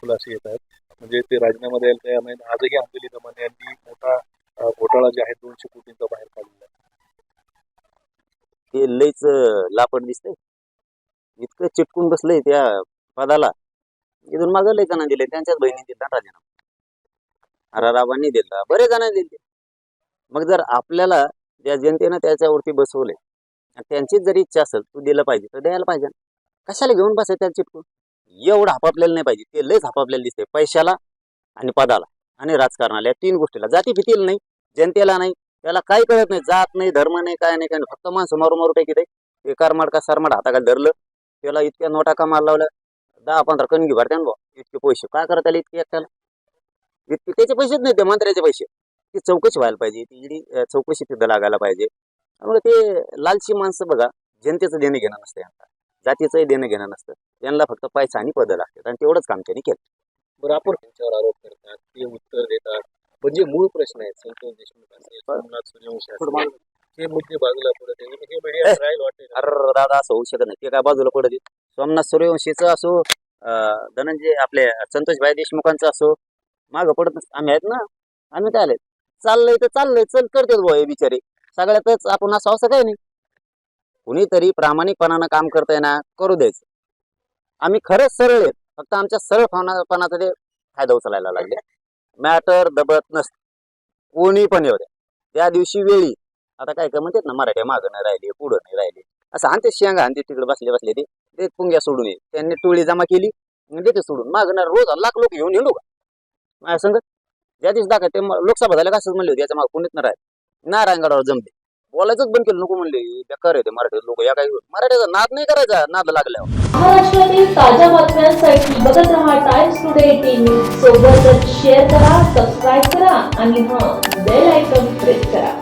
खुलासे येत आहेत. म्हणजे ते राजीनामा द्यायला तयार नाहीत. आजही अंजली दमाने यांनी मोठा घोटाळा जे आहे दोनशे कोटींचा बाहेर काढलेला आहे. ते लईच लापड लापट दिसतंय. इतकं चिटकून बसलंय त्या पदाला. इथून मागं लई जण दिले त्यांच्याच बहिणी दिला राजीनामा. आराराबांनी दिला बरे जणांनी दिले मग जर आपल्याला ज्या जनतेनं त्याच्यावरती बसवलंय त्यांचीच जर इच्छा असेल तू दिलं पाहिजे तर द्यायला पाहिजे. कशाला घेऊन बसायचं त्याला चिटकून? एवढं हापापलेलं नाही पाहिजे. ते लयच हापापलेलं दिसते पैशाला आणि पदाला आणि राजकारणाला. या तीन गोष्टीला. जाती भीतील नाही. जनतेला नाही. त्याला काही कळत नाही. जात नाही धर्म नाही काय नाही काय नाही. फक्त माणसं मारू मारू टाकी ते एकार कारमाड का सरमाड हाताखाली धरलं. त्याला इतक्या नोटा का मार लावल्या? दहा पंधरा कणगी भरत्यान बुवा इतके पैसे. काय करत आले इतके एकट्याला? इतके त्याचे पैसेच नाही. ते मंत्र्याचे पैसे. ती चौकशी व्हायला पाहिजे. ती इडी चौकशी तिथं लागायला पाहिजे. त्यामुळे ते लालची माणसं बघा. जनतेचं देणं घेणं नसतं यांना जातीचंही देणं घेणं नसतं. यांना फक्त पैसा आणि पदं लागतात आणि तेवढंच काम त्यांनी केलं. बरं आपण त्यांच्यावर आरोप करतात ते उत्तर देतात. पण जे मूळ प्रश्न आहेत संतोष देशमुख असेल सोमनाथ सूर्यवंशी असेल हे मुद्दे बाजूला पडत अरे दादा असं होऊ शकत नाही. ते काय बाजूला पडत सोमनाथ सूर्यवंशीचं असो धनंजय आपले संतोषभाई देशमुखांचं असो मागं पडत. आम्ही आहेत ना? आम्ही काय आले चाललंय तर चाललंय. चल करतेच बुवा हे बिचारे. सगळ्यातच आपण असं असं काही नाही. कुणीतरी प्रामाणिकपणानं काम करताय ना करू द्यायचं. आम्ही खरंच सरळ आहेत. फक्त आमच्या सरळपणाचा ते फायदा उचलायला लागले. मॅटर दबत नसत. कोणी पण येऊ द्या. त्या दिवशी वेळी. आता काय काय म्हणतात ना मराठी मागं नाही राहिले पुढं नाही राहिले. असं आणते शेंगा आणते तिकडे बसले बसले ते. ते पुंग्या सोडून ये. त्यांनी टोळी जमा केली. आणि देते सोडून. मागणार रोज लाख लोक घेऊन येऊ का माझ्या संग ज्या दिवशी दाखवा ते लोकसभा झाल्या कसं म्हणले होते याच्या मागे कोणीच नाही राहत नारायणगडावर जमते बोलायचंच बंद केलं नको म्हणले. बेकार आहे ते मराठी लोक. या काही मराठीचा नाद नाही करायचा नाद लागल्यावर. महाराष्ट्रातील ताज्या बातम्यांसाठी बघत रहा टाइम्स टुडे एटीन न्यूज सोबतच शेअर करा सबस्क्राईब करा आणि हां बेल आयकॉन प्रेस करा.